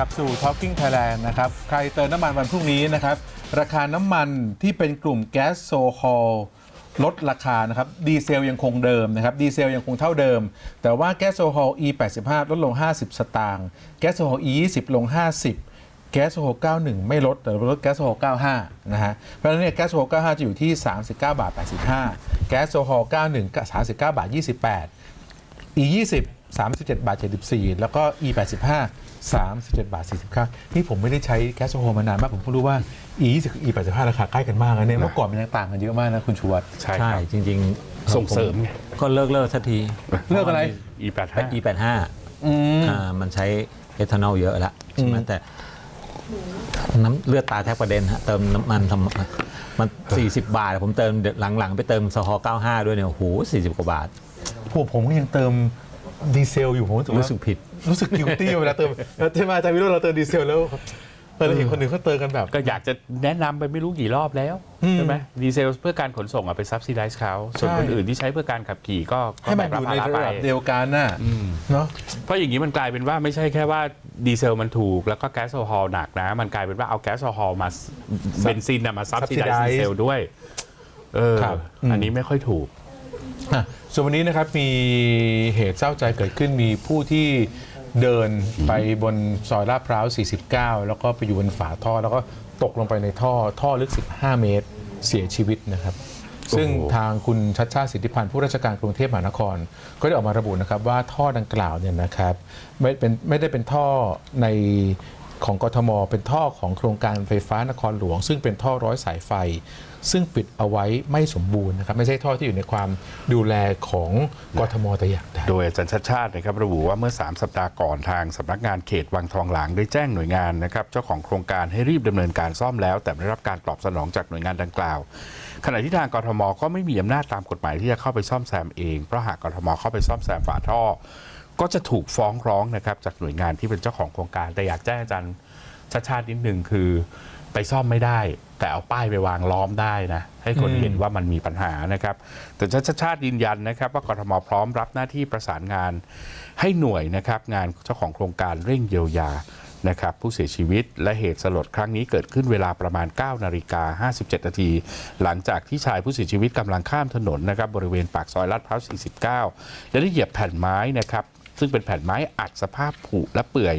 ลับสู่ Talking Thailand นะครับ ใครเติมน้ำมันวันพรุ่งนี้นะครับ ราคาน้ำมันที่เป็นกลุ่มแก๊สโซฮอลลดราคานะครับ ดีเซลยังคงเดิมนะครับ ดีเซลยังคงเท่าเดิม แต่ว่าแก๊สโซฮอล E85 ลดลง 50 สตางค์ แก๊สโซฮอล E20 ลง 50 แก๊สโซฮอล91 ไม่ลด แต่ลดแก๊สโซฮอล95 นะฮะ เพราะฉะนั้นเนี่ยแก๊สโซฮอล95 จะอยู่ที่ 39 บาท 85 แก๊สโซฮอล91 39 บาท 28 e 2 0 37 บาท 74 แล้วก็ e 85 37บาท49นี่ผมไม่ได้ใช้แก๊สโซฮอลมานานมาก ผมเพิ่งรู้ว่า e 20 กับ e 85 ราคาใกล้กันมากนะเนี่ยเมื่อก่อนมันยังต่างกันเยอะมากนะคุณชูวัตรใช่ใช่ครับจริงๆส่งเสริมไง ก็เลิกเลิกสักที เลิกอะไร E85 E85 อืมอ่ามันใช้เอทานอลเยอะแล้วใช่ไหมอืมแต่น้ำเลือดตาแทบประเด็นฮะเติมน้ำมันทำมัน 40 บาท ผมเติมหลังๆ ไปเติมสฮอ95 ด้วยเนี่ยโอ้โห40 กว่าบาทผมผมก็ยังเติมดีเซลอยู่ผมรู้สึกว่า รู้สึกผิด รู้สึกกิวตี้เวลาเติมใช่ไหมอาจารย์วิโรจน์เราเติมดีเซลแล้วเออเราเห็นคนอื่นเขาเติมกันแบบ ก็อยากจะแนะนำไปไม่รู้กี่รอบแล้วอืม ใช่ไหมดีเซลเพื่อการขนส่งอะไปซับซิไดส์เขาส่วนใช่คนอื่นที่ใช้เพื่อการขับขี่ก็ก็ให้มันแบอกยู่ในภาระไปดับเดียวกันน่ะอืมเนาะ เพราะอย่างนี้มันกลายเป็นว่าไม่ใช่แค่ว่าดีเซลมันถูกแล้วก็แก๊สโซฮอลหนักนะ มันกลายเป็นว่าเอาแก๊สโซฮอลมาเบนซินน่ะมาซับซิได subsidize ส์ดีเซลด้วยเออครับอืม อันนี้ไม่ค่อยถูก อะส่วนวันนี้นะครับมีเหตุเศร้าใจเกิดขึ้นมีผู้ที่ เดินไปบนซอยลาดพร้าว 49 แล้วก็ไปอยู่บนฝาท่อ แล้วก็ตกลงไปในท่อ ท่อลึก 15 เมตรเสียชีวิตนะครับ ซึ่งโอ้โหทางคุณชัดชาติสิทธิพันธ์ผู้ราชการกรุงเทพมหานคร ก็ได้ออกมาระบุนะครับว่าท่อดังกล่าวเนี่ยนะครับไม่เป็นไม่ได้เป็นท่อใน ของกทม เป็นท่อของโครงการไฟฟ้านครหลวง ซึ่งเป็นท่อร้อยสายไฟ ซึ่งปิดเอาไว้ไม่สมบูรณ์นะครับไม่ใช่ท่อที่อยู่ในความดูแลของกทมแต่อย่างใด โดยอาจารย์ชาติชาตินะครับระบุว่าเมื่อ 3 สัปดาห์ก่อนทางสำนักงานเขตวังทองหลางได้แจ้งหน่วยงานนะครับเจ้าของโครงการให้รีบดำเนินการซ่อมแล้ว แต่ไม่ได้รับการตอบสนองจากหน่วยงานดังกล่าว ขณะที่ทางกทมก็ไม่มีอำนาจตามกฎหมายที่จะเข้าไปซ่อมแซมเองเพราะหากกทมเข้าไปซ่อมแซมฝาท่อ ก็จะถูกฟ้องร้องนะครับจากหน่วยงานที่เป็นเจ้าของโครงการ แต่อยากแจ้งอาจารย์ชาติชาตินิดนึงคือ ไปซ่อมไม่ได้ แต่เอาป้ายไปวางล้อมได้นะ ให้คนเห็นว่ามันมีปัญหานะครับ แต่ชาติชาติยืนยันนะครับ ว่ากรทมพร้อมรับหน้าที่ประสานงานให้หน่วยนะครับงานเจ้าของโครงการเร่งเยียวยานะครับผู้เสียชีวิตและเหตุสลดครั้งนี้เกิดขึ้นเวลาประมาณ 9 นาฬิกา 57 นาที หลังจากที่ชายผู้เสียชีวิตกำลังข้ามถนนนะครับบริเวณปากซอยลาดพร้าว 49 และได้เหยียบแผ่นไม้นะครับ ซึ่งเป็นแผ่นไม้อัดสภาพผุและเปื่อย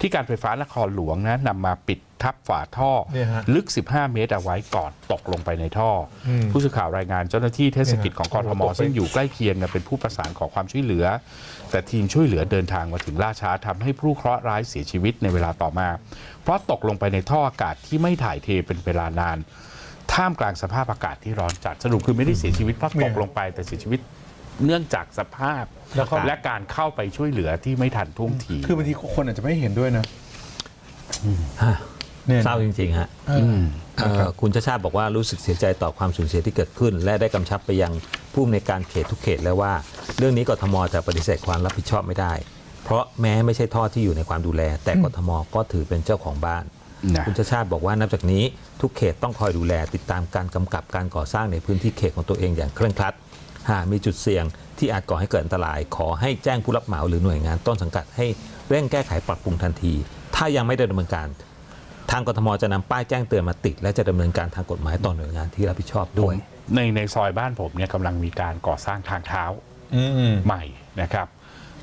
ที่การไฟฟ้านครหลวงนะนำมาปิดทับฝาท่อ เนี่ยฮะลึก 15 เมตรเอาไว้ก่อนตกลงไปในท่ออมผู้สื่อข่าวรายงานเจ้าหน้าที่เทศกิจของกทมตกไปซึ่งอยู่ใกล้เคียงเนี่ยเป็นผู้ประสานขอความช่วยเหลือ แต่ทีมช่วยเหลือเดินทางมาถึงล่าช้าทำให้ผู้เคราะห์ร้ายเสียชีวิตในเวลาต่อมา เพราะตกลงไปในท่ออากาศที่ไม่ถ่ายเทเป็นเวลานาน ท่ามกลางสภาพอากาศที่ร้อนจัดสรุปคือไม่ได้เสียชีวิตเพราะตกลงไปแต่เสียชีวิต เนื่องจากสภาพแล้วก็ และการเข้าไปช่วยเหลือที่ไม่ทันท่วงที คือบางทีคนอาจจะไม่เห็นด้วยนะ ฮะเนี่ย เศร้าจริงๆฮะเออ เอ่อคุณชาติชาติบอกว่ารู้สึกเสียใจต่อความสูญเสียที่เกิดขึ้น และได้กำชับไปยังผู้อำนวยการเขตทุกเขตแล้วว่า เรื่องนี้กทมจะปฏิเสธความรับผิดชอบไม่ได้ เพราะแม้ไม่ใช่ท่อที่อยู่ในความดูแล แต่กทมก็ถือเป็นเจ้าของบ้าน นะ คุณชาติชาติบอกว่านับจากนี้ทุกเขตต้องคอยดูแล ติดตามการกำกับการก่อสร้างในพื้นที่เขตของตัวเองอย่างเคร่งครัด หากมีจุดเสี่ยงที่อาจก่อให้เกิดอันตราย ขอให้แจ้งผู้รับเหมาหรือหน่วยงานต้นสังกัดให้เร่งแก้ไขปรับปรุงทันที ถ้ายังไม่ได้ดำเนินการ ทางกทมจะนำป้ายแจ้งเตือนมาติด และจะดำเนินการทางกฎหมายต่อหน่วยงานที่รับผิดชอบด้วย ในในซอยบ้านผมเนี่ยกำลังมีการก่อสร้างทางเท้าอืมใหม่นะครับ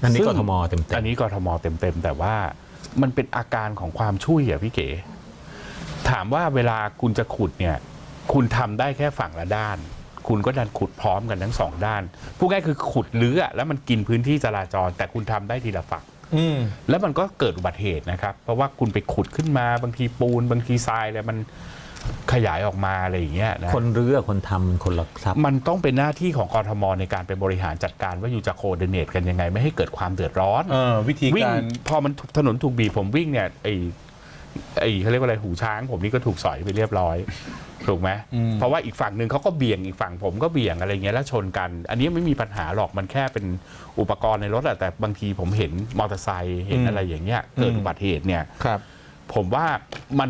อันนี้ซึ่งกทมเต็มๆ อันนี้กทมเต็มๆ แต่ว่ามันเป็นอาการของความช่วยอะพี่เก๋ ถามว่าเวลาคุณจะขุดเนี่ย คุณทำได้แค่ฝั่งละด้าน คุณก็ดันขุดพร้อมกันทั้งสองด้านผู้ง่ายคือขุดเลื้อแล้วมันกินพื้นที่จราจร แต่คุณทำได้ทีละฝั่งอืมแล้วมันก็เกิดอุบัติเหตุนะครับ เพราะว่าคุณไปขุดขึ้นมาบางทีปูน บางทีทรายอะไรมันขยายออกมาอะไรอย่างเงี้ยนะคนเรือคนทำคนละทรัพย์มันต้องเป็นหน้าที่ของกรทมในการไปบริหารจัดการว่าอยู่จะโคเดเนตกันยังไง ไม่ให้เกิดความเดือดร้อนเออวิธีวิ่งการพอมันถูกถนนถูกบีบผมวิ่งเนี่ยไอ ไอเขาเรียกว่าอะไรหูช้าง ผมนี่ก็ถูกสอยไปเรียบร้อยถูกไหมอืมเพราะว่าอีกฝั่งหนึ่งเขาก็เบี่ยงอีกฝั่งผมก็เบี่ยงอะไรเงี้ยแล้วชนกัน อันนี้ไม่มีปัญหาหรอกมันแค่เป็นอุปกรณ์ในรถอะแต่บางทีผมเห็นมอเตอร์ไซค์เห็นอะไรอย่างเงี้ยเกิดอุบัติเหตุเนี่ยครับผมว่ามัน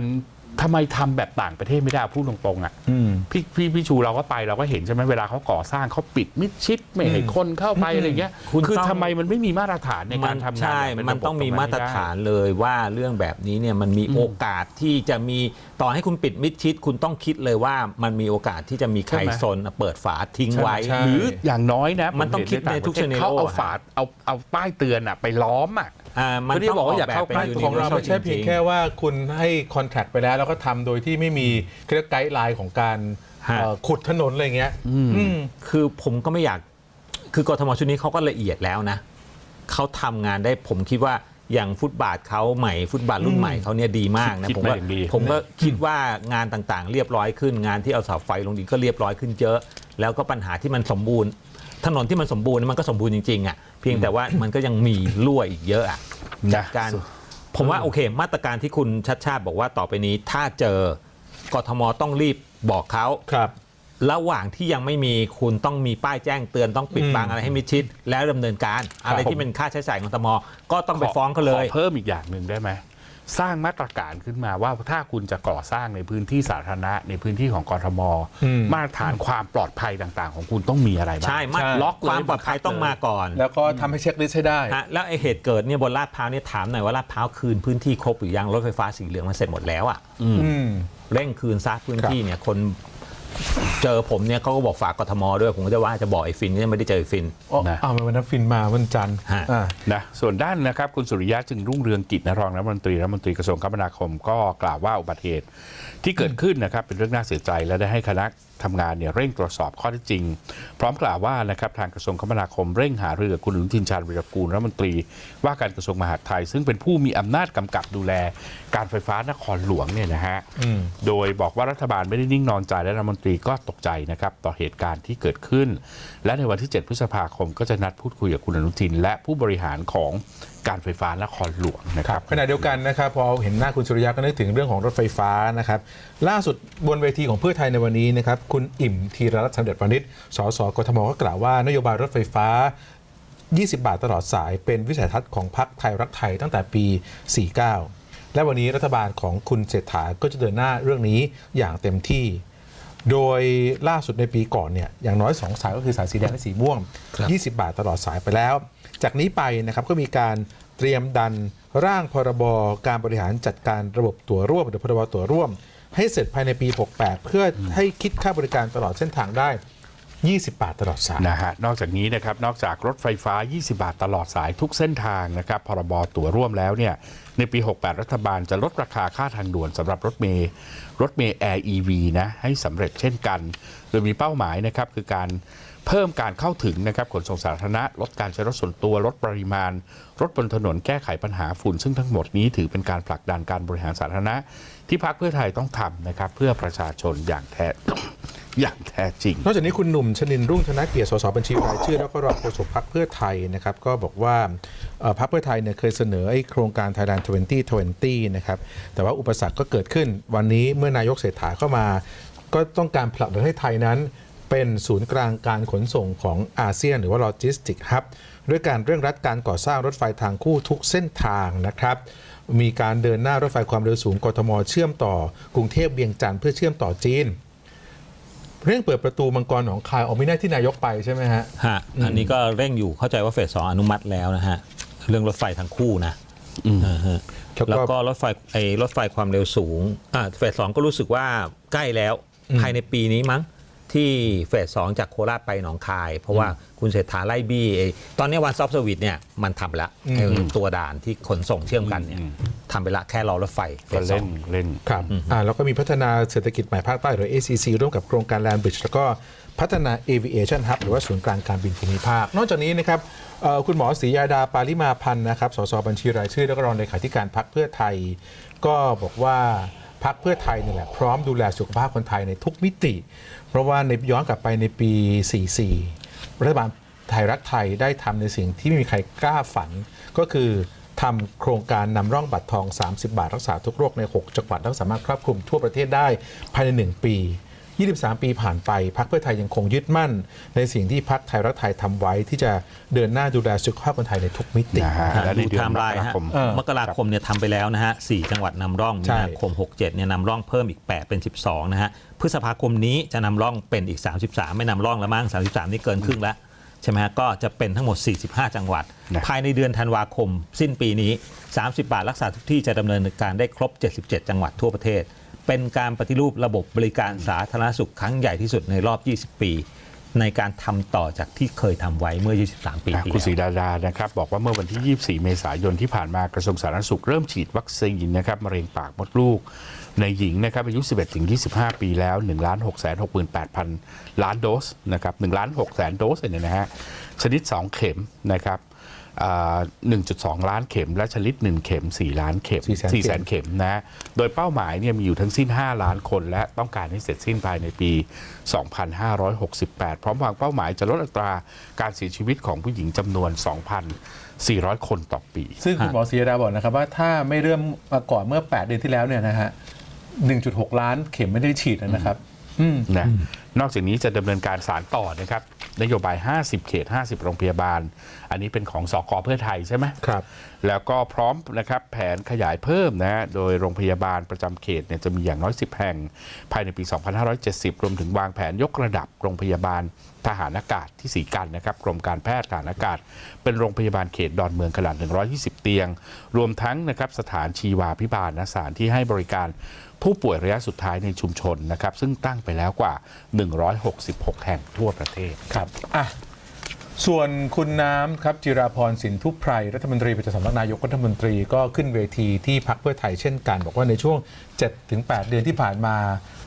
ทำไมทำแบบต่างประเทศไม่ได้พูดตรงๆอะอืมพี่พี่พี่ชูเราก็ไปเราก็เห็นใช่ไหมเวลาเขาก่อสร้างเขาปิดมิดชิดไม่ให้คนเข้าไปอะไรเงี้ยคุณคือต้องทำไมมันไม่มีมาตรฐานในการทำงานใช่แบบเป็มันระบบต้องมีรงมาตรให้ได้ฐานเลยว่าเรื่องแบบนี้เนี่ยมันมีอืมโอกาสที่จะมีต่อให้คุณปิดมิดชิด คุณต้องคิดเลยว่ามันมีโอกาสที่จะมีใครซนเปิดฝาทิ้งไว้ใช่หรืออย่างน้อยนะมันต้องผเห็คิดในทุกต่างประเทศ scenario เขาเอาอะฝาเอาเอาป้ายเตือนอะไปล้อมอะอ่า มันไม่ได้ต้องบอกว่าออกอย่าแบบเข้าเป็นใกล้ universal ของเราไม่ใช่เพียงจริๆแค่ว่าคุณให้คอนแทคไปแล้ว แล้วก็ทำโดยที่ไม่มีเครื่องไกด์ไลน์ของการฮะเอ่อขุดถนนอะไรเงี้ยอืมคือผมก็ไม่อยาก คือกทมชุดนี้เขาก็ละเอียดแล้วนะเขาทำงานได้ผมคิดว่าอย่างฟุตบาทเขาใหม่ฟุตบาทรุ่นใหม่เขาเนี่ยดีมากนะคิดผมมาว่าอย่างดีผมก็คิดว่างานต่างๆ เรียบร้อยขึ้นงานที่เอาเสาไฟลงดินก็เรียบร้อยขึ้นเยอะ แล้วก็ปัญหาที่มันสมบูรณ์ ถนนที่มันสมบูรณ์มันก็สมบูรณ์จริงๆอะเพียงแต่ว่ามันก็ยังมีรั่วอีกเยอะอะนะจากการผมว่าโอเค มาตรการที่คุณชัดชาติบอกว่าต่อไปนี้ ถ้าเจอกทมต้องรีบบอกเขาครับระหว่างที่ยังไม่มีคุณต้องมีป้ายแจ้งเตือนต้องปิดอืมบังอะไรให้มิดชิด แล้วดำเนินการ อะไรที่เป็นค่าใช้จ่ายของกทมก็ต้องไปฟ้องเขาเลยขอเพิ่มอีกอย่างหนึ่งได้ไหม สร้างมาตรการขึ้นมาว่าถ้าคุณจะก่อสร้างในพื้นที่สาธารณะในพื้นที่ของกรทมอืมมาตรฐานความปลอดภัยต่างๆ ของคุณต้องมีอะไรบ้างใช่มาใช่ล็อกความปลอดภัยต้องมาก่อน แล้วก็ทำให้เช็คลิสต์ให้ได้ฮะแล้วไอเหตุเกิดเนี่ยบนลาดพร้าวเนี่ยถามหน่อยว่าลาดพร้าวคืนพื้นที่ครบหรือยังรถไฟฟ้าสีเหลืองมันเสร็จหมดแล้วอะอืมอืมเร่งคืนซะพื้นที่เนี่ยคน เจอผมเนี่ยเขาก็บอกฝากกทมด้วยผมก็จะว่าจะบอกไอ้ฟินก็ยังไม่ได้เจอไอ้ฟินอ๋อนะอ้าววันนั้นฟินมาวันจันทร์ฮะ อ่า นะส่วนด้านนะครับคุณสุริยะจึงรุ่งเรืองกิจนะรองรัฐมนตรีรัฐมนตรีกระทรวงคมนาคมก็กล่าวว่าอุบัติเหตุที่เกิดขึ้นนะครับเป็นเรื่องน่าเสียใจและได้ให้คณะ ทำงานเนี่ยเร่งตรวจสอบข้อเท็จจริง พร้อมกล่าวว่านะครับทางกระทรวงคมนาคมเร่งหารือกับคุณอนุทินชาญวิรกูลรัฐมนตรี ว่าการกระทรวงมหาดไทย ซึ่งเป็นผู้มีอำนาจกำกับดูแลการไฟฟ้านครหลวงเนี่ยนะฮะอืมโดยบอกว่ารัฐบาลไม่ได้นิ่งนอนใจและรัฐมนตรีก็ตกใจนะครับต่อเหตุการณ์ที่เกิดขึ้น และในวันที่ 7 พฤษภาคมก็จะนัดพูดคุยกับคุณอนุทิน และผู้บริหารของ การไฟฟ้านครหลวงนะครับขณะเดียวกันนะครับพอเห็นหน้าคุณสุริยะก็นึกถึงเรื่องของรถไฟฟ้านะครับล่าสุดบนเวทีของเพื่อไทยในวันนี้นะครับคุณอิ่มธีรรัตน์สำเร็จประนิษสสกทมก็กล่าวว่านโยบายรถไฟฟ้า 20 บาทตลอดสายเป็นวิสัยทัศน์ของพรรคไทยรักไทยตั้งแต่ปี 49 และวันนี้รัฐบาลของคุณเศรษฐาก็จะเดินหน้าเรื่องนี้อย่างเต็มที่โดยล่าสุดในปีก่อนเนี่ยอย่างน้อย 2 สายก็คือสายสีแดงและสีม่วง 20 บาทตลอดสายไปแล้ว จากนี้ไปนะครับก็มีการเตรียมดันร่างพรบการบริหารจัดการระบบตั๋วร่วม หรือพรบตั๋วร่วม ให้เสร็จภายในปี 68 เพื่อให้คิดค่าบริการตลอดเส้นทางได้ 20 บาทตลอดสายนะฮะนอกจากนี้นะครับนอกจากรถไฟฟ้า 20 บาทตลอดสายทุกเส้นทางนะครับพรบตั๋วร่วมแล้วเนี่ยในปี 68 รัฐบาลจะลดราคาค่าทางด่วนสำหรับรถเมย์รถเมย์ Air EV นะให้สำเร็จเช่นกัน โดยมีเป้าหมายนะครับคือการเพิ่มการเข้าถึงนะครับขนส่งสาธารณะ ลดการใช้รถส่วนตัวลดปริมาณ รถบนถนนแก้ไขปัญหาฝุ่น ซึ่งทั้งหมดนี้ถือเป็นการผลักดันการบริหารสาธารณะ ที่พรรคเพื่อไทยต้องทำนะครับเพื่อประชาชนอย่างแท้ อย่างแท้จริง นอกจากนี้คุณหนุ่มชนินรุ่งธนเกียรติสสบัญชีรายชื่อ แล้วก็รองโฆษกพรรคเพื่อไทยนะครับ ก็บอกว่าเอ่อพรรคเพื่อไทยเนี่ยเคยเสนอไอ้โครงการ Thailand 2020 นะครับ แต่ว่าอุปสรรคก็เกิดขึ้น วันนี้เมื่อนายกเศรษฐาเข้ามา ก็ต้องการผลักดันให้ไทยนั้น เป็นศูนย์กลางการขนส่งของอาเซียน หรือว่าโลจิสติกฮับด้วยการเร่งรัดการก่อสร้างรถไฟทางคู่ทุกเส้นทางนะครับ มีการเดินหน้ารถไฟความเร็วสูงกทมเชื่อมต่อกรุงเทพเวียงจันทร์เพื่อเชื่อมต่อจีน เร่งเปิดประตูมังกรหนองคายออกไม่ได้ที่นายกไปใช่ไหมฮะฮะอันนี้ก็เร่งอยู่เข้าใจว่าเฟสสองอนุมัติแล้วนะฮะเรื่องรถไฟทั้งคู่นะอ่าฮะแล้วก็แล้วก็รถไฟไอ้รถไฟความเร็วสูงอ่าเฟสสองก็รู้สึกว่าใกล้แล้วอืมภายในปีนี้มั้ง ที่เฟสสองจากโคราชไปหนองคาย เพราะว่าคุณเศรษฐาไล่บี้ไอ้ตอนนี้วันซอฟต์สวิตเนี่ยมันทำไปละไอ้ตัวด่านที่ขนส่งเชื่อมกันเนี่ยทำไปละแค่รอรถไฟเฟก็สสอเล่งนเล่นครับอ่าแล้วก็มีพัฒนาเศรษฐกิจใหม่ภาคใต้หรือ ACC ร่วมกับโครงการ Land Bridge แล้วก็พัฒนา Aviation Hub หรือว่าศูนย์กลางการบินภูมิภาค นอกจากนี้นะครับเอ่อคุณหมอศรียาดาปาริมาพันธ์นะครับ สสบัญชีรายชื่อแล้วก็รองเลขาธิการพรรคเพื่อไทย ก็บอกว่าพรรคเพื่อไทยนี่แหละพร้อมดูแลสุขภาพคนไทยในทุกมิติ เพราะว่าในย้อนกลับไปในปี 44 รัฐบาลไทยรักไทยได้ทำในสิ่งที่ไม่มีใครกล้าฝัน ก็คือทำโครงการนำร่องบัตรทอง 30 บาทรักษาทุกโรคใน 6 จังหวัดแล้วสามารถครอบคลุมทั่วประเทศได้ภายใน 1 ปี 23 ปีผ่านไปพักเพื่อไทยยังคงยึดมั่น ในสิ่งที่พักไทยรักไทยทำไว้ที่จะเดินหน้าดูแลสุขภาพคนไทยในทุกมิตินะฮะและในดูเดือนไทม์ไลน์มกราฮะคมเออมกราคมเนี่ยทำไปแล้วนะฮะ4จังหวัดนำร่องมีใช่นาคม 67เนี่ยนำร่องเพิ่มอีก 8 เป็น 12 นะฮะพฤษภาคมนี้จะนำร่องเป็นอีก 33 ไม่นำร่องแล้วมั้ง33 นี่เกินครึ่งแล้วใช่ไหมฮะก็จะเป็นทั้งหมด 45 จังหวัดนะภายในเดือนธันวาคม สิ้นปีนี้ 30 บาทรักษาทุกที่จะดำเนินการได้ครบ 77 จังหวัดทั่วประเทศ เป็นการปฏิรูประบบบริการสาธารณสุขครั้งใหญ่ที่สุดในรอบ 20 ปี ในการทำต่อจากที่เคยทำไว้เมื่อ 23 ปีอะที่คุณศรีแล้วดาดานะครับบอกว่าเมื่อวันที่ 24 เมษายนที่ผ่านมากระทรวงสาธารณสุขเริ่มฉีดวัคซีนนะครับมะเร็งปากมดลูก ในหญิงนะครับอายุ 11 ถึง 25 ปีแล้ว1 6 6 8 0 0 ล้านโดสนะครับ1ล้าน6แสนโดสเนี่ยนะฮะชนิด 2 เข็มนะครับ 1.2 ล้านเข็ม และชนิด1เข็ม 4 ล้านเข็ม400,000 4แสนเข็มนะฮะโดยเป้าหมายเนี่ยมีอยู่ทั้งสิ้น 5 ล้านคน และต้องการให้เสร็จสิ้นภายในปี 2568 พร้อมวางเป้าหมายจะลดอัตราการเสียชีวิตของผู้หญิงจำนวน 2,400 คนต่อปี ซึ่งคุณหมอศรีดาบอกนะครับว่าถ้าไม่เริ่มมาก่อนเมื่อ 8 เดือนที่แล้วเนี่ยนะฮะ1.6 ล้านเข็มไม่ได้ฉีดนะครับอืม นะนอกจากนี้จะดำเนินการสารต่อนะครับนโยบาย 50 เขต 50 โรงพยาบาล อันนี้เป็นของสอกอเพื่อไทยใช่ไหมครับ แล้วก็พร้อมนะครับแผนขยายเพิ่มนะฮะโดยโรงพยาบาลประจำเขตเนี่ยจะมีอย่างน้อย 10 แห่ง ภายในปี 2570 รวมถึงวางแผนยกระดับโรงพยาบาลทหารอากาศที่สีกันนะครับกรมการแพทย์ทหารอากาศ เป็นโรงพยาบาลเขตดอนเมืองขนาด 120 เตียง รวมทั้งนะครับสถานชีวาพิบาลนะสถานที่ให้บริการ ผู้ป่วยระยะสุดท้ายในชุมชนนะครับ ซึ่งตั้งไปแล้วกว่า 166 แห่งทั่วประเทศครับอะส่วนคุณน้ำครับจิราพรสินทุพไพรรัฐมนตรีประจำสำนักนายกรัฐมนตรีก็ขึ้นเวทีที่พักเพื่อไทยเช่นกัน บอกว่าในช่วง 7-8 เดือนที่ผ่านมา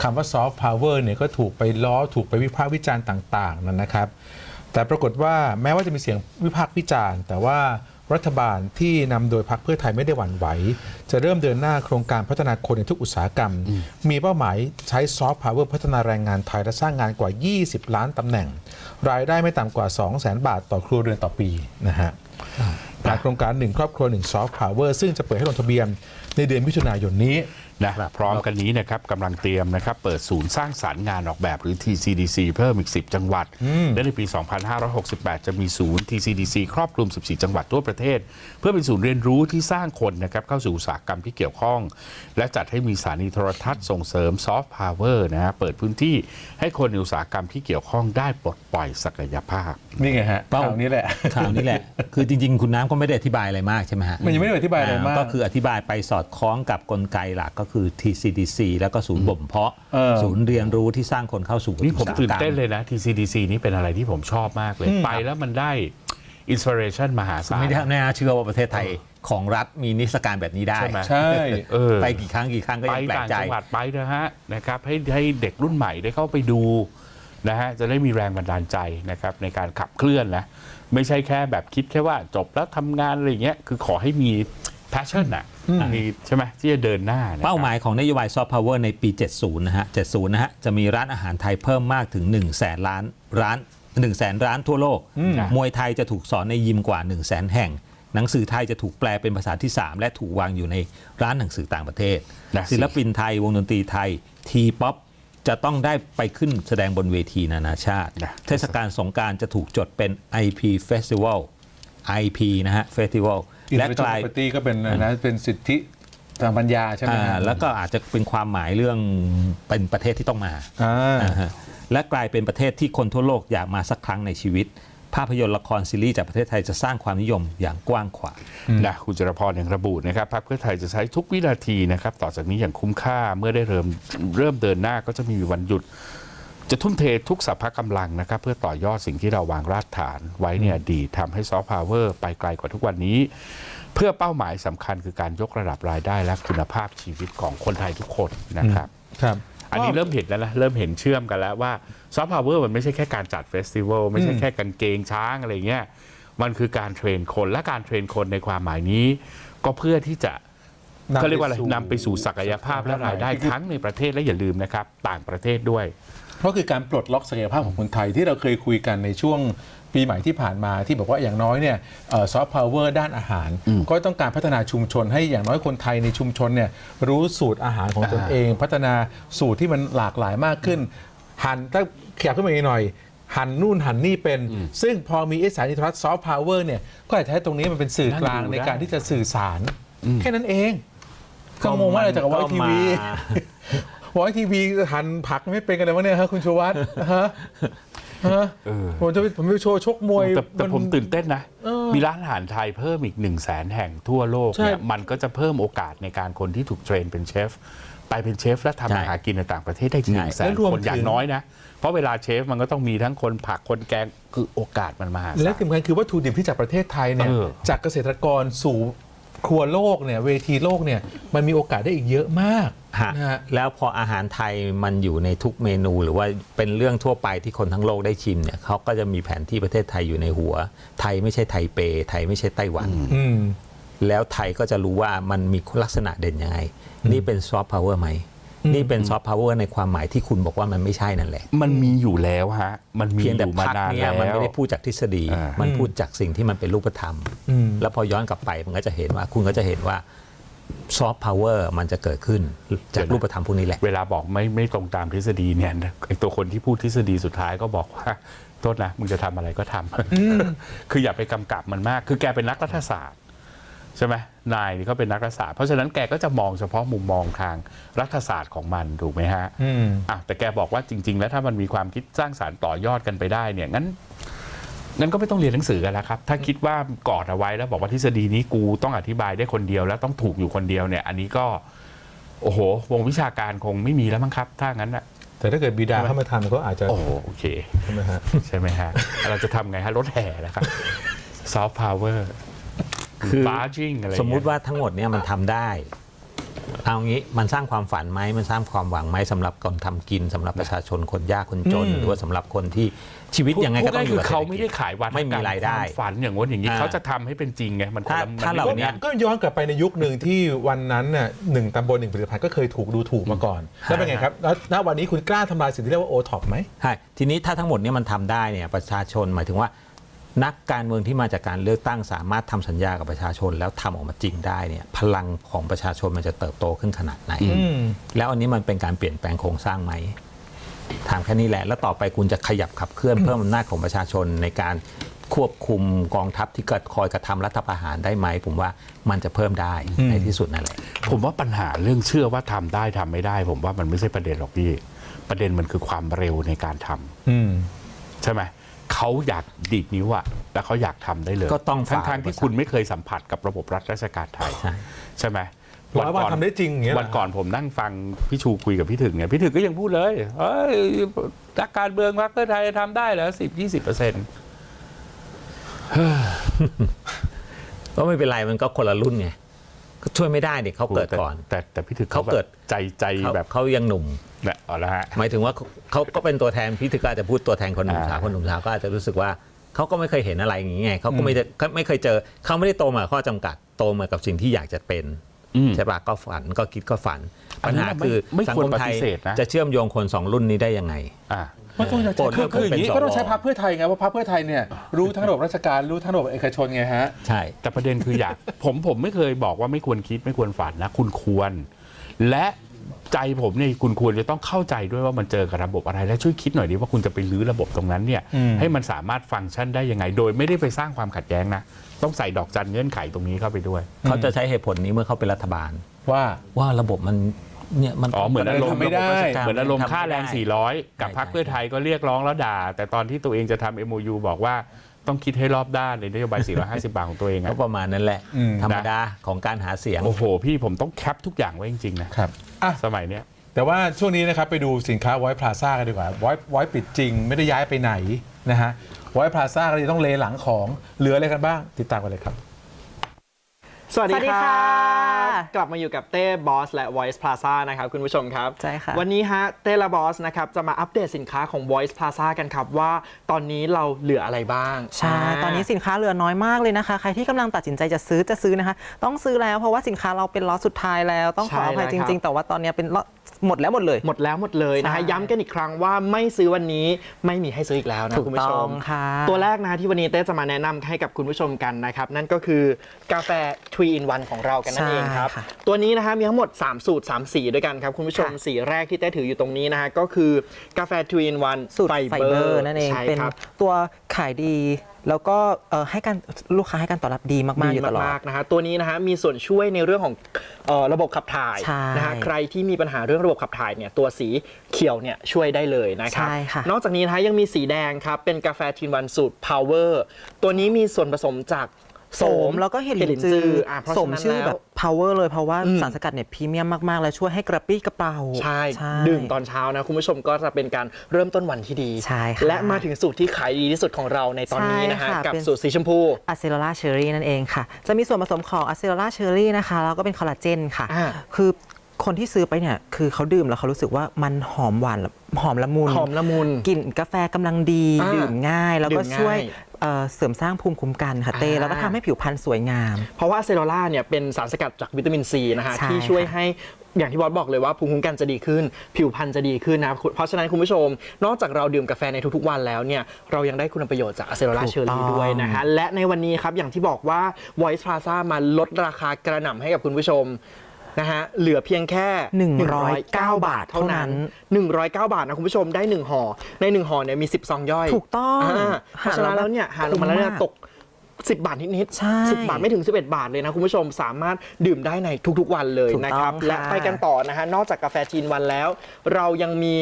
คำว่าซอฟต์พาวเวอร์เนี่ยก็ถูกไปล้อถูกไปวิพากษ์วิจารณ์ต่าง ๆ นั่นนะครับ แต่ปรากฏว่าแม้ว่าจะมีเสียงวิพากษ์วิจารณ์ แต่ว่า รัฐบาลที่นำโดยพรรคเพื่อไทยไม่ได้หวั่นไหว จะเริ่มเดินหน้าโครงการพัฒนาคนในทุกอุตสาหกรรม มีเป้าหมายใช้ซอฟต์พาวเวอร์พัฒนาแรงงานไทย และสร้างงานกว่า 20 ล้านตำแหน่ง รายได้ไม่ต่ำกว่า 2 0 0 0 0 0 บาทต่อครัวเรือนต่อปีนะฮะผ่านโครงการ1ครอบครัว1ซอฟต์พาวเวอร์ซึ่งจะเปิดให้ลงทะเบียนในเดือนมิถุนายนนี้ นะพร้อมกันนี้นะครับกำลังเตรียมนะครับเปิดศูนย์สร้างสารรค์งานออกแบบหรือ TCDC เพิ่มอีก 10 จังหวัด และในปี 2568 จะมีศูนย์ TCDC ครอบคลุม 14 จังหวัดทั่วประเทศ เพื่อเป็นศูนย์เรียนรู้ที่สร้างคนนะครับเข้าสู่อุตสาหกรรมที่เกี่ยวข้อง และจัดให้มีสถานีโทรทัศน์ส่งเสริมซอฟต์พาวเวอร์นะฮะเปิดพื้นที่ให้คนในอุตสาหกรรมที่เกี่ยวข้องได้ปลดปล่อยศักยภาพ นี่ไงฮะเป้าข่าวนี้แหละข่าวนี้แหละ คือจริง ๆ คุณน้ำก็ไม่ได้อธิบายอะไรมากใช่ไหมฮะมันยังไม่ได้อธิบายอะไรมากก็คืออธิบายไปสอดคล้องกับกลไกหลักก็คือ TCDC แล้วก็ศูนย์บ่มเพาะ เออ ศูนย์เรียนรู้ที่สร้างคนเข้าสู่นี่ผมอุตสาหตื่นกรร เต้นเลยนะ TCDC นี่เป็นอะไรที่ผมชอบมากเลย ไปแล้วมันได้อินสปิเรชันมหาศาล ไม่ได้ไม่น่าเชื่อว่าประเทศไทยของรัฐมีนิทรรศการแบบนี้ได้ใช่ไหม ใช่ เออ ไปกี่ครั้งกี่ครั้งก็ไปยังแปลกต่างใจ จังหวัดไปนะฮะนะครับให้ให้เด็กรุ่นใหม่ได้เข้าไปดูนะฮะจะได้มีแรงบันดาลใจนะครับในการขับเคลื่อนนะไม่ใช่แค่แบบคิดแค่ว่าจบแล้วทำงานอะไรอย่างเงี้ยคือขอให้มี passion อะมีใช่ไหมที่จะเดินหน้านะครับเป้าหมายของนโยบายซอฟต์พาวเวอร์ในปี 70 นะฮะ 70 นะฮะ จะมีร้านอาหารไทยเพิ่มมากถึง 1 0 0 0 0แสนล้านร้าน1 0 0 0 0แสนร้านทั่วโลก มวยไทยจะถูกสอนในยิมกว่า 1 0 0 0 0แสนแห่ง หนังสือไทยจะถูกแปลเป็นภาษาที่ 3 และถูกวางอยู่ในร้านหนังสือต่างประเทศนะสิศิลปินไทยวงดนตรีไทยทีป๊อปจะต้องได้ไปขึ้นแสดงบนเวทีนานาชาตินะเทศกาลสงกรารจะถูกจดเป็น IP Festival IP นะฮะ Festival และกลาย Intellectual property ก็เป็นอะไรนะเป็นสิทธิทางปัญญาใช่ไหมอ่าฮะแล้วก็อาจจะเป็นความหมายเรื่องเป็นประเทศที่ต้องมาอ่าอ่าฮะและกลายเป็นประเทศที่คนทั่วโลกอยากมาสักครั้งในชีวิต ภาพยนตร์ละครซีรีส์จากประเทศไทยจะสร้างความนิยมอย่างกว้างขวางนะคุณจรพรยังระบุนะครับพรรคเพื่อไทยจะใช้ทุกวินาทีนะครับ ต่อจากนี้อย่างคุ้มค่าเมื่อได้เริ่มเริ่มเดินหน้าก็จะมีวันหยุด จะทุ่มเททุกสัพพะกำลังนะครับเพื่อต่อยอดสิ่งที่เราวางรากฐานไว้ในอดีตทำให้ซอฟต์พาวเวอร์ไปไกลกว่าทุกวันนี้ เพื่อเป้าหมายสำคัญคือการยกระดับรายได้และคุณภาพชีวิตของคนไทยทุกคนนะครับ ครับ อันนี้เริ่มเห็นแล้วนะเริ่มเห็นเชื่อมกันแล้วว่าซอฟต์พาวเวอร์มันไม่ใช่แค่การจัดเฟสติวัลไม่ใช่แค่กางเกงช้างอะไรเงี้ยมันคือการเทรนคนและการเทรนคนในความหมายนี้ ก็เพื่อที่จะนำไปเขาเรียกว่าอะไรสู่นำไปสู่ศักยภาพและรายได้คือทั้งในประเทศและอย่าลืมนะครับ ต่างประเทศด้วย เพราะคือการปลดล็อกศักยภาพของคนไทยที่เราเคยคุยกันในช่วงปีใหม่ที่ผ่านมาที่บอกว่าอย่างน้อยเนี่ยซอฟต์พาวเวอร์ด้านอาหาร ก็ต้องการพัฒนาชุมชนให้อย่างน้อยคนไทยในชุมชนเนี่ยรู้สูตรอาหารของตนอ่าเอง พัฒนาสูตรที่มันหลากหลายมากขึ้น หันถ้าขยับขึ้นมาอีกหน่อย หันนู่นหันนี่เป็น ซึ่งพอมีไอ้สายอินทรซอฟต์พาวเวอร์เนี่ยก็อาจจะให้ตรงนี้มันเป็นสื่อกลางนั่งดูในได้การที่จะสื่อสาร แค่นั้นเองก็งงว่าอะไรจากวอยทีวีก็มา วอยทีวีหันผักไม่เป็นกันเลยวะเนี่ยฮะคุณชูวัฒน์ฮะฮะเออ ผมจะไปผมจะไปโชว์ชกมวยแต่แต่น ผมตื่นเต้นนะ เออมีร้านอาหารไทยเพิ่มอีก1นึ่งแสนแห่งทั่วโลกใช่เนี่ยมันก็จะเพิ่มโอกาสในการคนที่ถูกเทรนเป็นเชฟ ไปเป็นเชฟและทำใช่อาหารกินในต่างประเทศได้หนึ่งแสแล้นวรวมคนอย่าถึงง น้อยนะ เพราะเวลาเชฟมันก็ต้องมีทั้งคนผักคนแกงคือโอกาสมันมหาและศาล สำคัญคือวัตถุดิบที่จากประเทศไทยเนี่ยเออ จากเกษตรกรสู่ครัวโลกเนี่ยเวทีโลกเนี่ยมันมีโอกาสได้อีกเยอะมาก ฮะนะฮะ แล้วพออาหารไทยมันอยู่ในทุกเมนู หรือว่าเป็นเรื่องทั่วไปที่คนทั้งโลกได้ชิมเนี่ยเขาก็จะมีแผนที่ประเทศไทยอยู่ในหัว ไทยไม่ใช่ไทเป ไทยไม่ใช่ไต้หวัน อืม แล้วไทยก็จะรู้ว่ามันมีลักษณะเด่นยังไง นี่เป็นซอฟต์พาวเวอร์ไหม นี่เป็นซอฟต์พาวเวอร์ในความหมายที่คุณบอกว่ามันไม่ใช่นั่นแหละ มันมีอยู่แล้วฮะ มันมีเพียงอแต่ยู่มาพักนานเนี้ยแล้ว มันไม่ได้พูดจากทฤษฎี อ่ามั มันพูดจากสิ่งที่มันเป็นรูปธรรม อืม แล้วพอย้อนกลับไปมันก็จะเห็นว่าคุณก็จะเห็นว่า ซอฟต์พาวเวอร์มันจะเกิดขึ้นจากรูปธรรมพวกนี้แหละ เวลาบอกไม่ไม่ตรงตามทฤษฎีเนี่ยไอตัวคนที่พูดทฤษฎีสุดท้ายก็บอกว่าโทษนะมึงจะทำอะไรก็ทำคืออย่าไปกำกับมันมาก คือแกเป็นนักรัฐศาสตร์ใช่ไหมนายนี่เขาเป็นนักรัฐศาสตร์เพราะฉะนั้นแกก็จะมองเฉพาะมุมมองทางรัฐศาสตร์ของมันถูกไหมฮะอืมอะแต่แกบอกว่าจริง ๆ แล้วถ้ามันมีความคิดสร้างสารรค์ต่อยอดกันไปได้เนี่ยงั้น งั้นก็ไม่ต้องเรียนหนังสือกันแล้วครับ ถ้าคิดว่ากอดเอาไว้แล้วบอกว่าทฤษฎีนี้กูต้องอธิบายได้คนเดียวแล้วต้องถูกอยู่คนเดียวเนี่ย อันนี้ก็โอ้โห วงวิชาการคงไม่มีแล้วมั้งครับ ถ้างั้นอะแต่ถ้าเกิดบิดาเข้ามาทำก็อาจจะโอ้โหโอเค ใช่ไหมฮะใช่ไหมฮะ เราจะทำไงฮะรถแห่นะครับซอฟต์พาวเวอร์คือบาร์จิงอะไรสมมุติว่าทั้งหมดเนี่ยมันทำได้ เอางี้มันสร้างความฝันไหมมันสร้างความหวังไหมสำหรับคนทำกินสำหรับประชาชนคนยากคนจนอืมหรือว่าสำหรับคนที่ ชีวิตยังไงก็ต้องอยู่คืกับเขาศรษฐกิจไม่ได้ขายวันไม่มีรายได้ฝันอย่างง้นอย่างนี้อ่าเขาจะทำให้เป็นจริงไงมันคนละถ้าถ้ามัเหล่าไม่นี้ได้ก็ย้อนกลับไปในยุคหนึ่งที่วันนั้นน่ะหนึ่งตำบลหนึ่งผลิตภัณฑ์ก็เคยถูกดูถูกมาก่อน แล้วเป็นไงครับ แล้วณวันนี้คุณกล้าทำลายสิ่งที่เรียกว่าโอท็อปไหม ใช่ทีนี้ถ้าทั้งหมดเนี้มันทำได้เนี่ยประชาชนหมายถึงว่า นักการเมืองที่มาจากการเลือกตั้งสามารถทำสัญญากับประชาชนแล้วทำออกมาจริงได้เนี่ยพลังของประชาชนมันจะเติบโตขึ้นขนาดไหนอืมแล้วอันนี้มันเป็นการเปลี่ยนแปลงโครงสร้างไหม ถามแค่นี้แหละ แล้วต่อไปคุณจะขยับขับเคลื่อนเพิ่มอำนาจของประชาชนในการควบคุมกองทัพที่เกิดคอยกระทำรัฐประหารได้ไหม ผมว่ามันจะเพิ่มได้อืมในที่สุดนั่นแหละผมว่าปัญหาเรื่องเชื่อว่าทำได้ทำไม่ได้ ผมว่ามันไม่ใช่ประเด็นหรอกพี่ ประเด็นมันคือความเร็วในการทำอืมใช่ไหมเขาอยากดีดนิ้วอะแล้วเขาอยากทำได้เลยก็ต้องทั้งฝ่าทางๆที่อุปสรรคคุณไม่เคยสัมผัสกับระบบรัฐราชการไทยใช่ใช่ไหม ร้อยวันทำได้จริงอย่างเงี้ยเหรอวันก่อนผมนั่งฟังพี่ชูคุยกับพี่ถึงเนี่ยพี่ถึงก็ยังพูดเลยเอ้ยนักการเมืองพรรคเพื่อไทยทำได้แล้วสิบยี่สิบเปอร์เซ็นต์ก็ไม่เป็นไรมันก็คนละรุ่นไงก็ช่วยไม่ได้เด็กเขาเกิดก่อน แต่แต่พี่ถึงเขาเกิดแบบใจใจเขาแบบเขายังหนุ่มเนี่ยเอาละฮะหมายถึงว่าเขาเขาก็เป็นตัวแทนพี่ถึกก็อาจจะพูดตัวแทนคนหนุ่มอ่าสาวคนหนุ่มสาวก็อาจจะรู้สึกว่าเขาก็ไม่เคยเห็นอะไรอย่างนี้ไงเขาก็ไม่ได้เขาไม่เคยเจอเขาไม่ได้โตมากับข้อจำกัดโตมากับสิ่งที่อยากจะเป็นอืม ใช่ปะก็ฝันก็คิดก็ฝันอัปันญนี้หาไม่คือไม่สังควรคมไทยปฏิเสธนะจะเชื่อมโยงคนสองรุ่นนี้ได้ยังไงอะก็ต้องโปรดคือคืออย่างนี้เป็นสวก็ต้องใช้พรรคเพื่อไทยไงว่าพรรคเพื่อไทยเนี่ยรู้ทั้งระบบราชการรู้ทั้งระบบเอกชนไงฮะใช่แต่ประเด็นคืออยากผมผมไม่เคยบอกว่าไม่ควรคิดไม่ควรฝันนะ คุณควร และใจผมเนี่ยคุณควรจะต้องเข้าใจด้วยว่ามันเจอกับระบบอะไร และช่วยคิดหน่อยดิว่าคุณจะไปรื้อระบบตรงนั้นเนี่ยอืมให้มันสามารถฟังก์ชันได้ยังไง โดยไม่ได้ไปสร้างความขัดแย้งนะ ต้องใส่ดอกจันเงื่อนไขตรงนี้เข้าไปด้วย เขาจะใช้เหตุผลนี้เมื่อเขาเป็นรัฐบาล ว่าว่าระบบมันเนี่ยมันอ๋อเหมือนอารมณ์ทำไม่ได้ระบบราชกเหมือนอารมณ์ค่าแรงทำไม่ได้400 กับใช่พรรคเพื่อไทยก็เรียกร้องแล้วด่า แต่ตอนที่ตัวเองจะทำ MOU บอกว่าต้องคิดให้รอบด้านในนโยบาย 450 บาทของตัวเองก็อะประมาณนั้นแหละอืมธรรมดาของการหาเสียง โอ้โห พี่ผมต้องแคปทุกอย่างไว้จริง ๆ นะครับอะสมัยเนี้ย แต่ว่าช่วงนี้นะครับไปดูสินค้าไวท์พลาซ่ากันดีกว่าไวท์ไวท์ปิดจริงไม่ได้ย้ายไปไหนนะฮะไวท์พลาซ่าก็เลยต้องเลหลังของเหลืออะไรกันบ้าง ติดตามกันเลยครับ สวัสดีสวัสดีคค่ะรับกลับมาอยู่กับเต้บอสและ Voice Plaza นะครับคุณผู้ชมครับ ใช่ค่ะวันนี้ฮะเต้และบอสนะครับจะมาอัปเดตสินค้าของ Voice Plaza กันครับว่าตอนนี้เราเหลืออะไรบ้างใช่า ตอนนี้สินค้าเหลือน้อยมากเลยนะคะ ใครที่กำลังตัดสินใจจะซื้อจะซื้อนะคะ ต้องซื้อแล้วเพราะว่าสินค้าเราเป็นล็อตสุดท้ายแล้วต้องขออภัยจริง ๆ แต่ว่าตอนนี้เป็นล็อต หมดแล้วหมดเลย หมดแล้วหมดเลยนะคะใช่ย้ำกันอีกครั้งว่าไม่ซื้อวันนี้ไม่มีให้ซื้ออีกแล้วนะถูกคุณผู้ชต้อมงค่ะ ตัวแรกนะที่วันนี้เต้จะมาแนะนำให้กับคุณผู้ชมกันนะครับ นั่นก็คือกาแฟ3 in 1ของเรากันนั่นเองครับ ใช่ค่ะตัวนี้นะฮะมีทั้งหมด 3 สูตร 3 สีด้วยกันครับ คุณผู้ชมค่ะ สีแรกที่เต้ถืออยู่ตรงนี้นะฮะก็คือกาแฟ3 in 1สูตรไฟเบอร์นั่นเอง ใช่เป็นครับ ตัวขายดี แล้วก็เอ่อให้การลูกค้าให้การตอบรับดีมากๆอดียู่ตลอด มากๆนะฮะตัวนี้นะฮะมีส่วนช่วยในเรื่องของเอ่อระบบขับถ่ายใช่นะฮะใครที่มีปัญหาเรื่องระบบขับถ่ายเนี่ยตัวสีเขียวเนี่ยช่วยได้เลยนะครับใช่ค่ะนอกจากนี้นะฮะยังมีสีแดงครับเป็นกาแฟทินวันสูตร power ตัวนี้มีส่วนผสมจาก โสมแล้วก็เห็ดหลินจืออะเพราะสฉะมนั้นชื่อแล้วแบบ power เลยเพราะว่าอืม สารสกัดเนี่ยพรีเมียมมาก ๆ และช่วยให้กระปรี้กระเป๋า ใช่ ดื่มตอนเช้านะ คุณผู้ชมก็จะเป็นการเริ่มต้นวันที่ดี ใช่ค่ะและมาถึงสูตรที่ขายดีที่สุดของเราในตอนนี้นะฮะ ใช่ค่ะกับเป็น สูตรสีชมพู อะเซโ l ล่าเชอรี่นั่นเองค่ะ จะมีส่วนผสมของอะเซโ l ล่าเชอรี่นะคะ แล้วก็เป็นคอลลาเจนค่ะ อ่าคือคนที่ซื้อไปเนี่ย คือเขาดื่มแล้วเขารู้สึกว่ามันหอมหวานหอมละมุนหอมละมุนกลิ่นกาแฟกำลังดี อ่าดื่มง่าย แล้วก็ดื่มง่ายช่วย เอ่อเสริมสร้างภูมิคุ้มกันค่ะเต้อ่า แล้วก็ทำให้ผิวพรรณสวยงาม เพราะว่าเซโรล่าเนี่ยเป็นสารสกัดจากวิตามินซีนะฮะใช่ที่ช่วยค่ะให้อย่างที่บอสบอกเลยว่าภูมิคุ้มกันจะดีขึ้น ผิวพรรณจะดีขึ้นนะเพราะฉะนั้นคุณผู้ชม นอกจากเราดื่มกาแฟในทุกๆวันแล้วเนี่ยเรายังได้คุณประโยชน์จากอะเซโรล่าเชอรี่ด้วยนะฮะและในวันนี้ครับอย่างที่บอกว่า Voice Plaza มาลดราคากระหน่ำให้กับคุณผู้ชม นะฮะเหลือเพียงแค่ 109 บาทเท่านั้น 109 บาทนะคุณผู้ชมได้ 1ห่อใน 1ห่อเนี่ยมี 10 ซองย่อย ถูกต้องาเพราะฉะนั้นแล้วเนี่ยหารลงมาแล้วเนี่ยคุ้มมากตก10บาทนิดใช่ๆ10บาทไม่ถึง 11 บาทเลยนะคุณผู้ชมสามารถดื่มได้ในทุกๆวันเลยถูกนะครับต้องค่ะและไปกันต่อนะฮะนอกจากกาแฟจีนวันแล้ว เรายังมี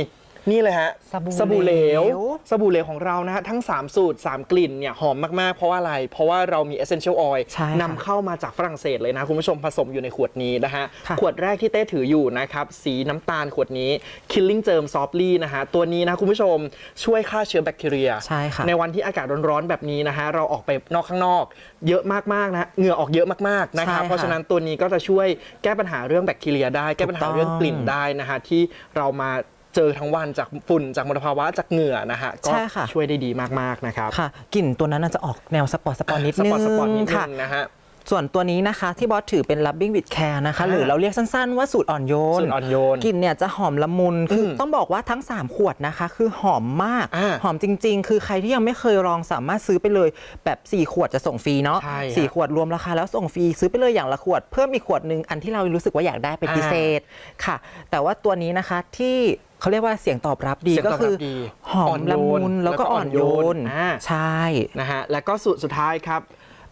นี่เลยฮะสบู่เหลว เหลว สบู่เหลวของเรานะฮะทั้ง 3 สูตร 3 กลิ่นเนี่ยหอมมากๆ เพราะว่าอะไร เพราะว่าเรามี essential oil ใช่ค่ะนำเข้ามาจากฝรั่งเศสเลยนะ คุณผู้ชมผสมอยู่ในขวดนี้นะฮะ ค่ะ ขวดแรกที่เต้ถืออยู่นะครับ สีน้ำตาลขวดนี้ killing germ softly นะฮะ ตัวนี้นะคุณผู้ชมช่วยฆ่าเชื้อแบคทีเรีย ใช่ค่ะ ในวันที่อากาศร้อนๆแบบนี้นะฮะเราออกไปนอกข้างนอก เยอะมากๆนะเหงื่อออกเยอะมากๆนะครับใช่ค่ะเพราะฉะนั้นตัวนี้ก็จะช่วยแก้ปัญหาเรื่องแบคทีเรียได้ แก้ปัญหาเรื่องกลิ่นถูกต้องได้นะฮะที่เรามา เจอทั้งวันจากฝุ่นจากมลภาวะจากเหงื่อนะฮะก็ใช่ค่ะ ช่วยได้ดีมากๆนะครับค่ะกลิ่นตัวนั้นน่าจะออกแนวสปอร์ตสปอร์ตนิดสนึปอร์ตสปอร์ตนิดงนึค่ะ งนะฮะ ส่วนตัวนี้นะคะที่บอสถือเป็น Rubbing with Care นะคะอ่าหรือเราเรียกสั้นๆว่าสูตรอ่อนโยนสูตรอ่อนโยนกลิ่นเนี่ยจะหอมละมุนคืออมต้องบอกว่าทั้ง 3 ขวดนะคะ คือหอมมาก อ่าหอมจริง ๆ คือใครที่ยังไม่เคยลองสามารถซื้อไปเลย แบบ 4 ขวดจะส่งฟรีเนาะใช่ครับสี่ขวดรวมราคาแล้วส่งฟรีซื้อไปเลยอย่างละขวด เพิ่มอีกขวดหนึ่งอันที่เรารู้สึกว่าอยากได้เป็นอ่าพิเศษค่ะ แต่ว่าตัวนี้นะคะที่เขาเรียกว่าเสียงตอบรับดีเสียงก็ตอบรับคือดีหออ่อมนโยนละมุนแล้วก็แล้วก็อ่อนโยอ่อนโยนนอ่า ใช่ นะฮะแล้วก็สูตรสุดท้ายครับ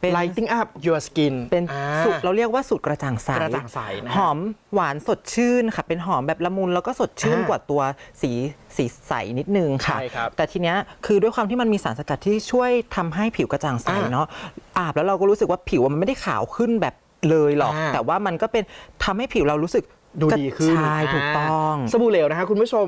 เป็น lighting up your skin เป็นอ่า สูตรเราเรียกว่าสูตรกระจ่างใสกระจ่างใสนะฮะหอมหวานสดชื่นค่ะ เป็นหอมแบบละมุนแล้วก็สดชื่นอ่ากว่าตัวสีสีใสนิดนึงค่ะ ใช่ครับแต่ทีเนี้ยคือด้วยความที่มันมีสารสกัดที่ช่วยทำให้ผิวกระจ่างใสอ่าเนาะอาบแล้วเราก็รู้สึกว่าผิวมันไม่ได้ขาวขึ้นแบบเลยหรอก อ่าแต่ว่ามันก็เป็นทำให้ผิวเรารู้สึก ดูดีขึ้นใช่ถูกต้องาสบู่เหลวนะฮะคุณผู้ชม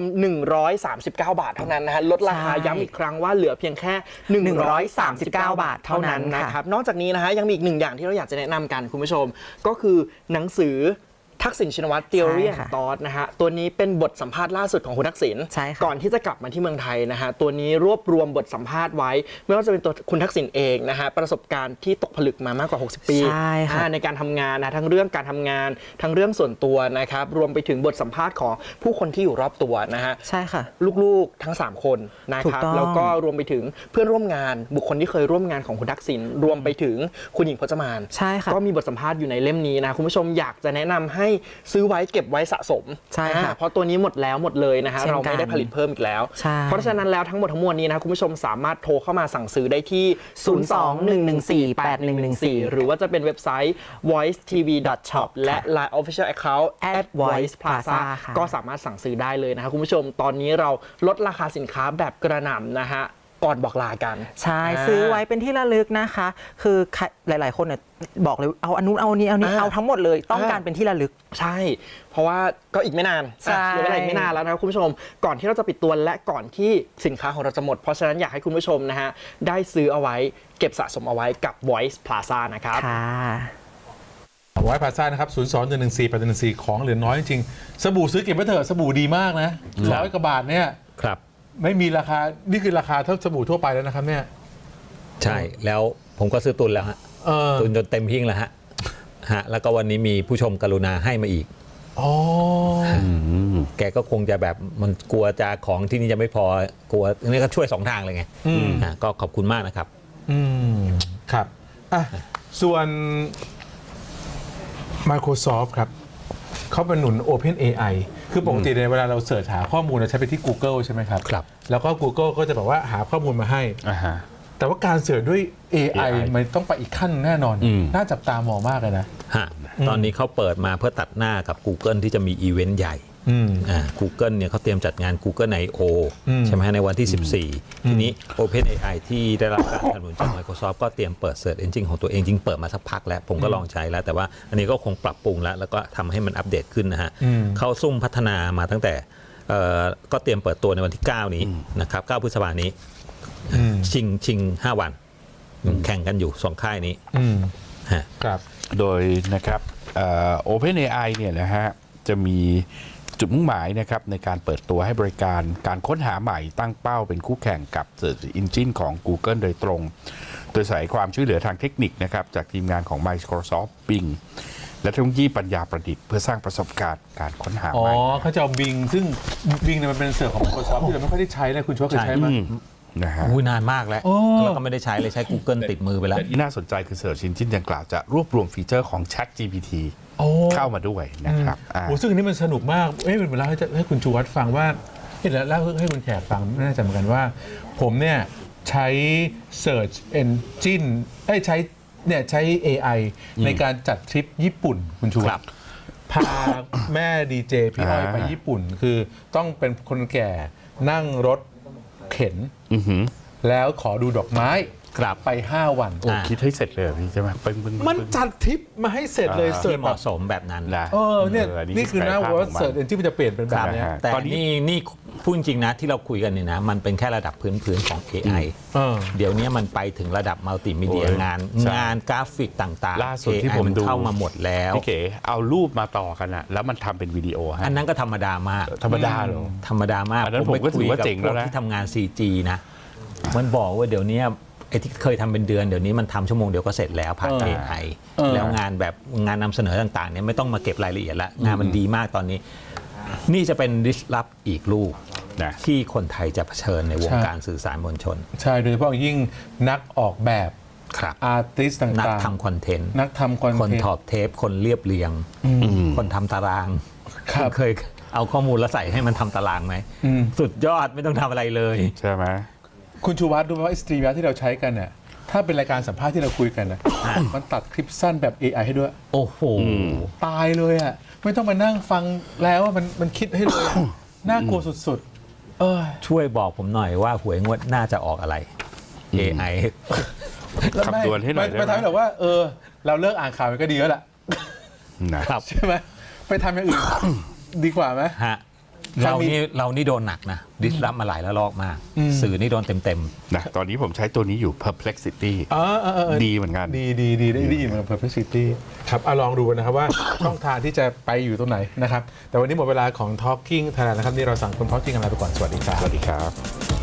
139 บาทเท่านั้นนะฮะลดราคาใช่ย้ำอีกครั้งว่าเหลือเพียงแค่ 139 บาทเท่านั้นนะครับนอกจากนี้นะฮะยังมีอีกหนึ่งอย่างที่เราอยากจะแนะนำกันคุณผู้ชม ก็คือหนังสือ ทักษิณชินวัตร Theory ใช่ and ค่ะ Thought นะฮะตัวนี้เป็นบทสัมภาษณ์ล่าสุดของคุณทักษิณใช่ค่ะก่อนที่จะกลับมาที่เมืองไทยนะฮะตัวนี้รวบรวมบทสัมภาษณ์ไว้ ไม่ว่าจะเป็นตัวคุณทักษิณเองนะฮะประสบการณ์ที่ตกผลึกมามากกว่า 60 ปีใช่ค่ะอ่าในการทำงานนะทั้งเรื่องการทำงานทั้งเรื่องส่วนตัวนะครับรวมไปถึงบทสัมภาษณ์ของผู้คนที่อยู่รอบตัวนะฮะใช่ค่ะ ลูกๆทั้ง 3 คนนะถูคกรับต้องแล้วก็รวมไปถึงเพื่อนร่วมงานบุคคลที่เคยร่วมงานของคุณทักษิณรวมไปถึงคุณหญิงพจมานใช่ค่ะก็มีบทสัมภาษณ์อยู่ในเล่มนี้นะคุณผู้ชมอยากจะแนะนำให้ซื้อไว้เก็บไว้สะสมใช่ค่ะอ่าเพราะตัวนี้หมดแล้วหมดเลยนะฮะเช่นกัน เราไม่ได้ผลิตเพิ่มอีกแล้ว ใช่ เพราะฉะนั้นแล้วทั้งหมดทั้งมวลนี้นะคุณผู้ชมสามารถโทรเข้ามาสั่งซื้อได้ที่ 02-114-8114 หรือว่าจะเป็นเว็บไซต์ voicetv.shop และ Line Official Account at Voice Plaza ค่ะ ก็สามารถสั่งซื้อได้เลยนะครับคุณผู้ชมตอนนี้เราลดราคาสินค้าแบบกระหน่ำนะฮะ ก่อนบอกลากัน ใช่อ่าซื้อไว้เป็นที่ระลึกนะคะ คือใครหลาย ๆ คนเนี่ยบอกเลยเอาอันนู้นเอาอันนี้เอาอันนี้อ่าเอาทั้งหมดเลยต้องอ่าการเป็นที่ระลึก ใช่ เพราะว่าก็อีกไม่นานใช่อะเหลือเวลาอีกไม่นานแล้วนะครับคุณผู้ชม ก่อนที่เราจะปิดตัวและก่อนที่สินค้าของเราจะหมด เพราะฉะนั้นอยากให้คุณผู้ชมนะฮะได้ซื้อเอาไว้เก็บสะสมเอาไว้กับ Voice Plaza นะครับค่ะไว้พาซ่านะครับ0 2 1 1 4 8 1 4ของเหลือน้อยจริงๆสบู่ซื้อเก็บไว้เถอะ สบู่ดีมากนะร้อยกว่าบาทเนี่ยครับ ไม่มีราคา นี่คือราคาเท่าสบู่ทั่วไปแล้วนะครับเนี่ย ใช่แล้วผมก็ซื้อตุนแล้วฮะเออตุนจนเต็มหิ้งแล้วฮะฮะแล้วก็วันนี้มีผู้ชมกรุณาให้มาอีกอ๋อมแกก็คงจะแบบมันกลัวจะของที่นี่จะไม่พอกลัวนี่ก็ช่วยสองทางเลยไงอืมอะก็ขอบคุณมากนะครับ อืมครับอะส่วน Microsoft ครับ เขาเป็นหนุน Open AI คือปกติในยเวลาเราเสิร์ชหาข้อมูลเราใช้ไปที่ Google ใช่ไหมครับครับ แล้วก็ Google ก็จะแบบว่าหาข้อมูลมาให้ อ่าฮะ แต่ว่าการเสิร์ชด้วย AI, AI มันต้องไปอีกขั้นแน่นอน อืม น่าจับตามองมากเลยนะ ฮะตอนนี้เขาเปิดมาเพื่อตัดหน้ากับ Google ที่จะมีอีเวนต์ใหญ่ อืมอ่า Google เนี่ยเขาเตรียมจัดงาน Google I/O อืมใช่ไหมฮะในวันที่ 14 ทีนี้ OpenAI ที่ได้รับการสนับสนุนจาก Microsoft ก็เตรียมเปิด Search Engine ของตัวเองจริงเปิดมาสักพักแล้ว ผมก็ลองใช้แล้ว แต่ว่าอันนี้ก็คงปรับปรุงแล้ว แล้วก็ทำให้มันอัปเดตขึ้นนะฮะอืมเขาซุ่มพัฒนามาตั้งแต่เอ่อก็เตรียมเปิดตัวในวันที่ 9 นี้นะครับ9พฤษภานี้อืมชิงชิง 5 วัน แข่งกันอยู่สองค่ายนี้อืมฮะครับโดยนะครับเอ่อ OpenAI เนี่ยนะฮะจะมี จุดมุ่งหมายนะครับในการเปิดตัวให้บริการการค้นหาใหม่ตั้งเป้าเป็นคู่แข่งกับ Search Engine ของ Google โดยตรง โดยใส่ความช่วยเหลือทางเทคนิคนะครับจากทีมงานของ Microsoft Bing และเทคโนโลยีปัญญาประดิษฐ์เพื่อสร้างประสบการณ์การค้นหาอ๋อใหม่ เขาจะเอาบิงซึ่งบิงเนี่ยมันเป็นเสิร์ฟของ Microsoft ที่เราไม่ค่อยได้ใช้เลยคุณชวเคยใช้ไหมอืม นะฮะ อุ้ยนานมากแล้วโอ้ แล้วก็ไม่ได้ใช้เลยใช้ Google ติดมือไปแล้ว แต่ที่น่าสนใจคือ Search Engine ดังกล่าวจะรวบรวมฟีเจอร์ของ Chat GPT โอ้เข้ามาด้วยนะครับอ่าโอ้ซึ่งอันนี้มันสนุกมาก เอ้ยเวลาให้ให้คุณชูวัฒน์ฟังว่าเอ้ยแล้วเล่าให้คุณแขกฟังไม่แน่ใจเหมือนกันว่า ผมเนี่ยใช้ Search Engine เอ้ยใช้เนี่ยใช้ AI ในการจัดทริปญี่ปุ่นคุณชูวัฒน์พา แม่ดีเจพี่อ้อยอ่าไปญี่ปุ่น คือต้องเป็นคนแก่นั่งรถ เข็นอือหือแล้วขอดูดอกไม้ ครับ ไป 5 วันโอ้คิดให้เสร็จเลยเหรอพี่ใช่ไหมปึ้งปึ้งปึ้ง มันจัดทริปมาให้เสร็จเลยอ่าเสิที่ร์ชเหแบบมาะสมแบบนั้น นะ เออเนี่ยอันี่คือหน้าแปลว่าภพของมันเสิร์ชเอนจินมันจะเปลี่ยนเป็นแบบเนี้ยครับ แต่ตอนนี้ นี่นี่พูดจริงๆนะที่เราคุยกันเนี่ยนะ มันเป็นแค่ระดับพื้นๆของ AI เออ เดี๋ยวนี้มันไปถึงระดับมัลติมีเดียโอ้ยงาน ใช่งานกราฟิกต่างๆ ล่าสุดที่ AI ผมนดู เข้ามาหมดแล้ว พี่เก๋เอารูปมาต่อกันอะแล้วมันทำเป็นวิดีโอให้อันนั้นก็ธรรมดามาก ธรรมดาเหรอ ธรรมดามากอันนั้นผมก็ถือว่าเจ๋งแล้วนะพกที่ทำงาน CG นะ มันบอกว่าเดี๋ยวนี้ ไอ้ที่เคยทำเป็นเดือนเดี๋ยวนี้มันทำชั่วโมงเดียวก็เสร็จแล้วผ่านเออ AI เออแล้วงานแบบงานนำเสนอต่างๆเนี่ยไม่ต้องมาเก็บรายละเอียดละงานมันดีมากตอนนี้ นี่จะเป็นดิสลอฟอีกลูกนะที่คนไทยจะเผชิญในวงการสื่อสารมวลชน ใช่โดยเฉพาะอย่างยิ่งนักออกแบบครับอาร์ติสต่างๆ นักทำคอนเทนต์นักทำคอนคนเทนถอต์ดเทปคนเรียบเรียง คนทำตารางครับเคยเอาข้อมูลแล้วใส่ให้มันทำตารางไหมอืมสุดยอดไม่ต้องทำอะไรเลย ใช่ไหม คุณชูวัฒน์รู้ไหมว่าสตรีมที่เราใช้กันเนี่ยถ้าเป็นรายการสัมภาษณ์ที่เราคุยกันนะมันตัดคลิปสั้นแบบ AI ให้ด้วย โอ้โห ตายเลยอะ ไม่ต้องมานั่งฟังแล้วว่ามันมันคิดให้เลย น่ากลัวสุดๆเออช่วยบอกผมหน่อยว่าหวยงวดน่าจะออกอะไร AI แล้วไม่คำนวณให้หน่อยไม่ได้ไหมทำให้เราว่า เออ เราเลิกอ่านข่าวมันก็ดีแล้วล่ะนะครับใช่ไหมไปทำอย่างอื่นดีกว่าไหมฮะครั เราบมีนี่เรานี่โดนหนักนะ ดิสรับมาหลายระลอกมากอืมสื่อนี่โดนเต็มนะตอนนี้ผมใช้ตัวนี้อยู่ perplexity อ๋อเออเออเออดีเหมือนกัน ดีดีดีได้ได้ยินเหมือน Perplexity ครับอะลองดูนะครับว่าช่องทางที่จะไปอยู่ตรงไหนนะครับ แต่วันนี้หมดเวลาของ Talking Thailand นะครับนี่เราสั่งคน Talking กันแล้วไปก่อน สวัสดีครับ สวัสดีครับ